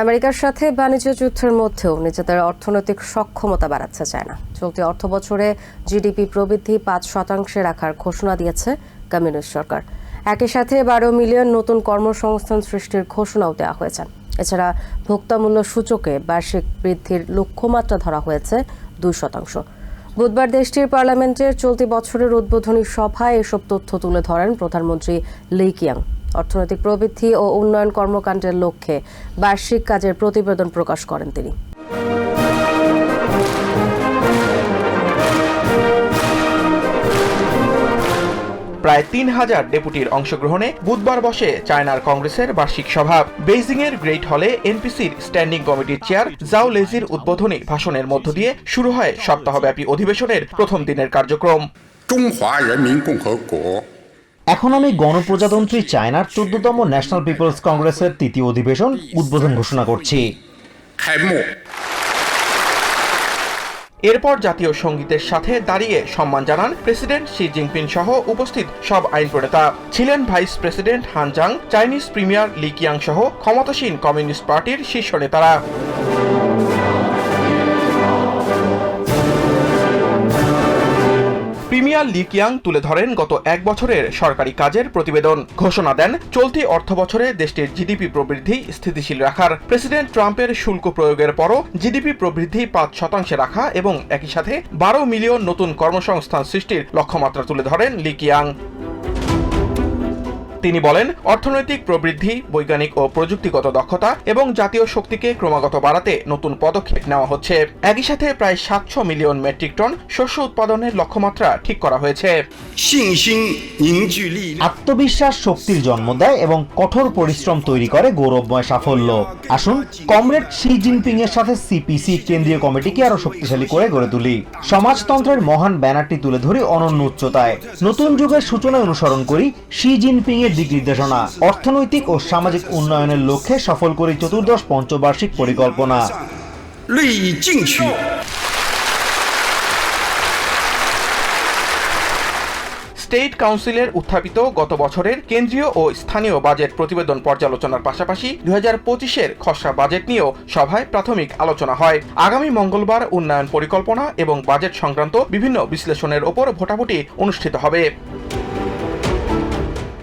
আমেরিকার সাথে বাণিজ্য যুদ্ধের মধ্যেও নিজেদের অর্থনৈতিক সক্ষমতা বাড়াচ্ছে চায়না চলতি অর্থ বছরে জিডিপি প্রবৃদ্ধি পাঁচ শতাংশে রাখার ঘোষণা দিয়েছে কমিউনিস্ট সরকার। একই সাথে বারো মিলিয়ন নতুন কর্মসংস্থান সৃষ্টির ঘোষণাও দেওয়া হয়েছে। এছাড়া ভোক্তামূল্য সূচকে বার্ষিক বৃদ্ধির লক্ষ্যমাত্রা ধরা হয়েছে দুই শতাংশ। বুধবার দেশটির পার্লামেন্টের চলতি বছরের উদ্বোধনী সভায় এসব তথ্য তুলে ধরেন প্রধানমন্ত্রী লি কিয়াং। অর্থনৈতিক প্রবৃদ্ধি ও উন্নয়ন কর্মকাণ্ডের লক্ষ্যে বার্ষিক কাজের প্রতিবেদন প্রকাশ করেন তিনি। প্রায় তিন হাজার ডেপুটির অংশগ্রহণে বুধবার বসে চায়নার কংগ্রেসের বার্ষিক সভা। বেইজিং এর গ্রেট হলে এনপিসির স্ট্যান্ডিং কমিটির চেয়ার জাও লেজির উদ্বোধনী ভাষণের মধ্য দিয়ে শুরু হয় সপ্তাহব্যাপী অধিবেশনের প্রথম দিনের কার্যক্রম এখন আমি গণপ্রজাতন্ত্রী চায়নার চোদ্দতম ন্যাশনাল পিপলস কংগ্রেসের তৃতীয় অধিবেশন উদ্বোধন ঘোষণা করছি। এরপর জাতীয় সঙ্গীতের সাথে দাঁড়িয়ে সম্মান জানান প্রেসিডেন্ট শি জিনপিং সহ উপস্থিত সব আইন প্রণেতা। ছিলেন vice president Han Zheng Chinese premier Li Qiang সহ ক্ষমতাসীন কমিউনিস্ট পার্টির শীর্ষ নেতারা। লি কিয়াং তুলে ধরেন গত এক বছরের সরকারি কাজের প্রতিবেদন। ঘোষণা দেন, চলতি অর্থ বছরে দেশটির জিডিপি প্রবৃদ্ধি স্থিতিশীল রাখার। প্রেসিডেন্ট ট্রাম্পের শুল্ক প্রয়োগের পরও জিডিপি প্রবৃদ্ধি পাঁচ শতাংশে রাখা এবং একই সাথে বারো মিলিয়ন নতুন কর্মসংস্থান সৃষ্টির লক্ষ্যমাত্রা তুলে ধরেন লি কিয়াং। তিনি বলেন অর্থনৈতিক প্রবৃদ্ধি বৈজ্ঞানিক ও প্রযুক্তিগত দক্ষতা এবং জাতীয় শক্তিকে ক্রমাগত বাড়াতে নতুন পদক্ষেপ নেওয়া হচ্ছে। একই সাথে প্রায় সাতশো মিলিয়ন মেট্রিক টন শস্য উৎপাদনের লক্ষ্যমাত্রা ঠিক করা হয়েছে। আত্মবিশ্বাস শক্তির জন্ম দেয় এবং কঠোর পরিশ্রম তৈরি করে গৌরবময় সাফল্য। আসুন কমরেড শি জিনপিং এর সাথে সিপিসি কেন্দ্রীয় কমিটিকে আরও শক্তিশালী করে গড়ে তুলি। সমাজতন্ত্রের মহান ব্যানারটি তুলে ধরি অনন্য উচ্চতায়। নতুন যুগের সূচনা অনুসরণ করি শি জিনপিং এর সরকারের দিক নির্দেশনা অর্থনৈতিক ও সামাজিক উন্নয়নের লক্ষ্যে সফল করে চতুর্দশ পঞ্চবার্ষিক পরিকল্পনা। স্টেট কাউন্সিলের উত্থাপিত গত বছরের কেন্দ্রীয় ও স্থানীয় বাজেট প্রতিবেদন পর্যালোচনার পাশাপাশি দুই হাজার পঁচিশের খসড়া বাজেট নিয়েও সভায় প্রাথমিক আলোচনা হয়। আগামী মঙ্গলবার উন্নয়ন পরিকল্পনা এবং বাজেট সংক্রান্ত বিভিন্ন বিশ্লেষণের ওপর ভোটাভুটি অনুষ্ঠিত হবে।